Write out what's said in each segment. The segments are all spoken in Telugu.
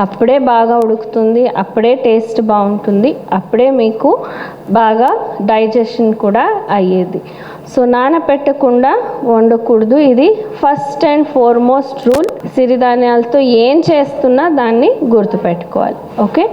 అప్పుడే బాగా ఉడుకుతుంది అప్పుడే టేస్ట్ బాగుంటుంది అప్పుడే మీకు బాగా డైజెషన్ కూడా అయ్యేది. సో నానపెట్టకుండా వండకూడదు. ఇది ఫస్ట్ అండ్ ఫార్మోస్ట్ రూల్. సిరిధాన్యాలతో ఏం చేస్తున్నా దాన్ని గుర్తుపెట్టుకోవాలి. ఓకే?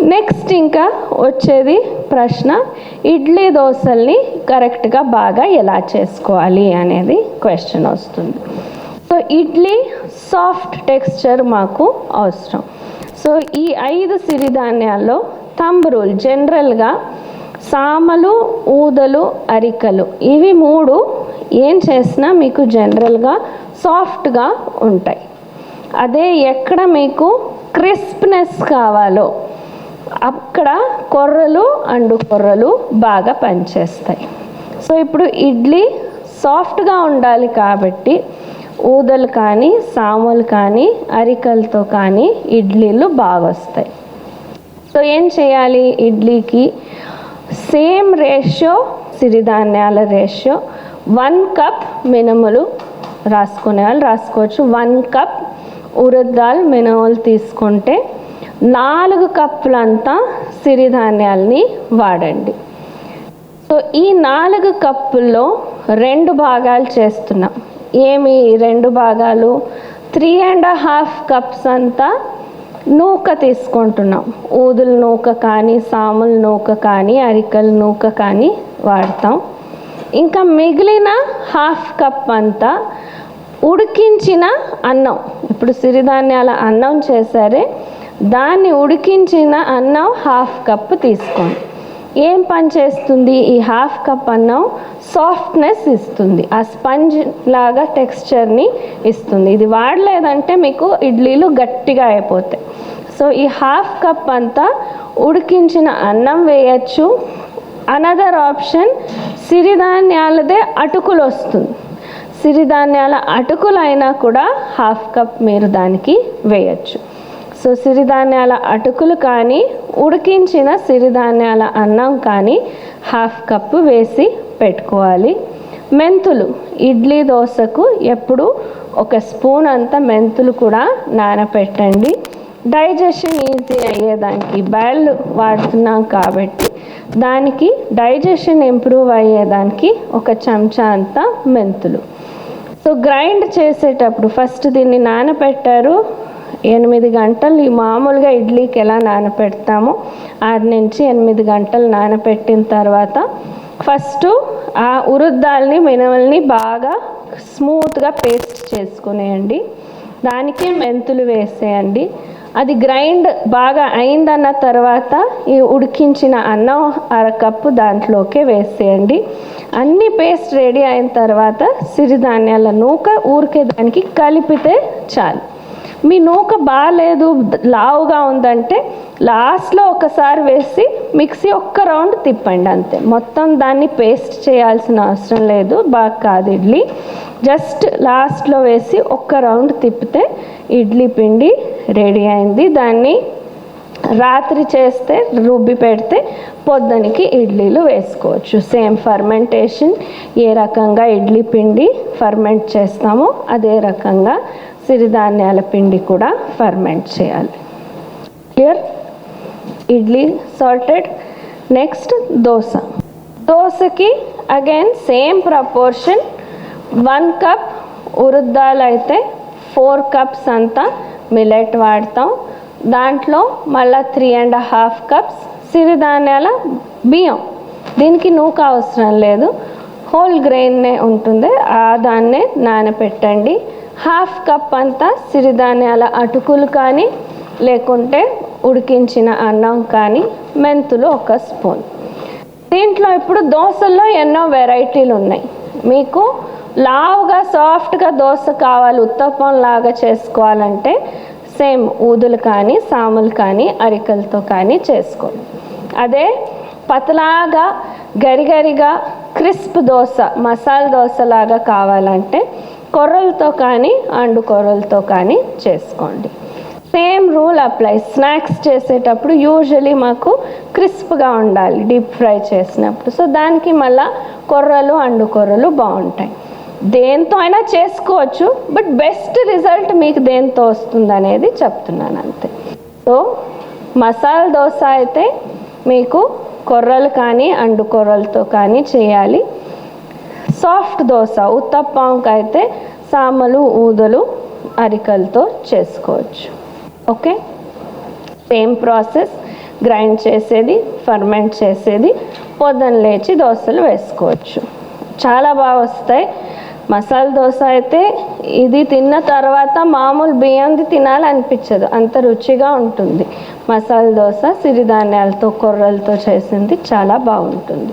నెక్స్ట్ ఇంకా వచ్చేది ప్రశ్న ఇడ్లీ దోశల్ని కరెక్ట్గా బాగా ఎలా చేసుకోవాలి అనేది క్వశ్చన్ వస్తుంది. సో ఇడ్లీ సాఫ్ట్ టెక్స్చర్ మాకు అవసరం. సో ఈ ఐదు సిరిధాన్యాల్లో థంబ్ రూల్ జనరల్గా సామలు ఊదలు అరికలు ఇవి మూడు ఏం చేసినా మీకు జనరల్గా సాఫ్ట్గా ఉంటాయి. అదే ఎక్కడ మీకు క్రిస్ప్నెస్ కావాలో అక్కడ కొర్రలు అండు కొర్రలు బాగా పనిచేస్తాయి. సో ఇప్పుడు ఇడ్లీ సాఫ్ట్గా ఉండాలి కాబట్టి ఊదలు కానీ సాములు కానీ అరికలతో కానీ ఇడ్లీలు బాగా వస్తాయి. సో ఏం చేయాలి ఇడ్లీకి? సేమ్ రేషియో సిరిధాన్యాల రేషియో వన్ కప్ మినుములు రాసుకునే వాళ్ళు రాసుకోవచ్చు. వన్ కప్ ఉరద్దాలు మినములు మినుములు తీసుకుంటే నాలుగు కప్పులంతా సిరిధాన్యాల్ని వాడండి. సో ఈ నాలుగు కప్పుల్లో రెండు భాగాలు చేస్తున్నాం. ఏమి రెండు భాగాలు? త్రీ అండ్ హాఫ్ కప్స్ అంతా నూక తీసుకుంటున్నాం. ఊదుల నూక కానీ సాముల నూక కానీ అరికల నూక కానీ వాడతాం. ఇంకా మిగిలిన హాఫ్ కప్ అంతా ఉడికించిన అన్నం. ఇప్పుడు సిరిధాన్యాల అన్నం చేశారే. దాన్ని ఉడికించిన అన్నం హాఫ్ కప్ తీసుకోండి. ఏం పని చేస్తుంది? ఈ హాఫ్ కప్ అన్నం సాఫ్ట్నెస్ ఇస్తుంది. ఆ స్పంజ్ లాగా టెక్స్చర్ని ఇస్తుంది. ఇది వాడలేదంటే మీకు ఇడ్లీలు గట్టిగా అయిపోతాయి. సో ఈ హాఫ్ కప్ అంతా ఉడికించిన అన్నం వేయచ్చు. అనదర్ ఆప్షన్ సిరిధాన్యాలదే అటుకులు వస్తుంది సిరిధాన్యాల అటుకులైనా కూడా హాఫ్ కప్ మీరు దానికి వేయచ్చు. సో సిరిధాన్యాల అటుకులు కానీ ఉడికించిన సిరిధాన్యాల అన్నం కానీ హాఫ్ కప్పు వేసి పెట్టుకోవాలి. మెంతులు. ఇడ్లీ దోశకు ఎప్పుడు ఒక స్పూన్ అంత మెంతులు కూడా నానపెట్టండి. డైజెషన్ ఈజీ అయ్యేదానికి బ్యాళ్ళు వాడుతున్నాం కాబట్టి దానికి డైజెషన్ ఇంప్రూవ్ అయ్యేదానికి ఒక చెంచా అంత మెంతులు. సో గ్రైండ్ చేసేటప్పుడు ఫస్ట్ దీన్ని నానపెట్టారు. ఎనిమిది గంటలు ఈ మామూలుగా ఇడ్లీకి ఎలా నానపెడతామో ఆరు నుంచి ఎనిమిది గంటలు నానపెట్టిన తర్వాత ఫస్ట్ ఆ ఉరుద్దాల్ని మినవల్ని బాగా స్మూత్గా పేస్ట్ చేసుకునేయండి. దానికే మెంతులు వేసేయండి. అది గ్రైండ్ బాగా అయిందన్న తర్వాత ఈ ఉడికించిన అన్నం అరకప్పు దాంట్లోకే వేసేయండి. అన్ని పేస్ట్ రెడీ అయిన తర్వాత సిరిధాన్యాల నూక ఊరికే దానికి కలిపితే చాలు. మీ నూక బాగాలేదు లావుగా ఉందంటే లాస్ట్లో ఒకసారి వేసి మిక్సీ ఒక్క రౌండ్ తిప్పండి అంతే. మొత్తం దాన్ని పేస్ట్ చేయాల్సిన అవసరం లేదు బాగా కాదు ఇడ్లీ. జస్ట్ లాస్ట్లో వేసి ఒక్క రౌండ్ తిప్పితే ఇడ్లీ పిండి రెడీ అయింది. దాన్ని రాత్రి చేస్తే రుబ్బి పెడితే పొద్దునకి ఇడ్లీలు వేసుకోవచ్చు. సేమ్ ఫర్మెంటేషన్ ఏ రకంగా ఇడ్లీ పిండి ఫర్మెంట్ చేస్తామో అదే రకంగా సిరిధాన్యాల పిండి కూడా ఫర్మెంట్ చేయాలి. Clear idli salted next dosa. దోశకి again same proportion one cup ఉరుద్దాలు అయితే ఫోర్ కప్స్ అంతా మిలెట్ వాడతాం. దాంట్లో మళ్ళీ త్రీ అండ్ హాఫ్ కప్స్ సిరిధాన్యాల బియ్యం. దీనికి నూక అవసరం లేదు. హోల్ గ్రెయిన్నే ఉంటుంది. ఆ దాన్నే నానపెట్టండి. హాఫ్ కప్ అంతా సిరిధాన్యాల అటుకులు కానీ లేకుంటే ఉడికించిన అన్నం కానీ మెంతులు ఒక స్పూన్. దీంట్లో ఇప్పుడు దోశల్లో ఎన్నో వెరైటీలు ఉన్నాయి. మీకు లావుగా సాఫ్ట్గా దోశ కావాలి ఉత్తప్పం లాగా చేసుకోవాలంటే సేమ్ ఊదులు కానీ సాములు కానీ అరికలతో కానీ చేసుకోండి. అదే పతలాగా గరిగరిగా క్రిస్ప్ దోశ మసాలా దోశ లాగా కావాలంటే కొర్రలతో కానీ అండు కొర్రలతో కానీ చేసుకోండి. సేమ్ రూల్ అప్లై స్నాక్స్ చేసేటప్పుడు యూజువలీ మాకు క్రిస్ప్గా ఉండాలి డీప్ ఫ్రై చేసినప్పుడు. సో దానికి మళ్ళా కొర్రలు అండు కొర్రలు బాగుంటాయి. దేంతో అయినా చేసుకోవచ్చు బట్ బెస్ట్ రిజల్ట్ మీకు దేంతో వస్తుంది అనేది చెప్తున్నాను అంతే. సో మసాలా దోశ అయితే మీకు కొర్రలు కానీ అండు కొర్రలతో కానీ చేయాలి. సాఫ్ట్ దోశ ఉత్తప్పంకి అయితే సామలు ఊదలు అరికలతో చేసుకోవచ్చు. ఓకే? Same process. గ్రైండ్ చేసేది ఫర్మెంట్ చేసేది పొద్దున లేచి దోశలు వేసుకోవచ్చు. చాలా బాగా వస్తాయి. మసాలా దోశ అయితే ఇది తిన్న తర్వాత మామూలు బియ్యంది తినాలనిపించదు. అంత రుచిగా ఉంటుంది. మసాలా దోశ సిరిధాన్యాలతో కొర్రలతో చేసింది చాలా బాగుంటుంది.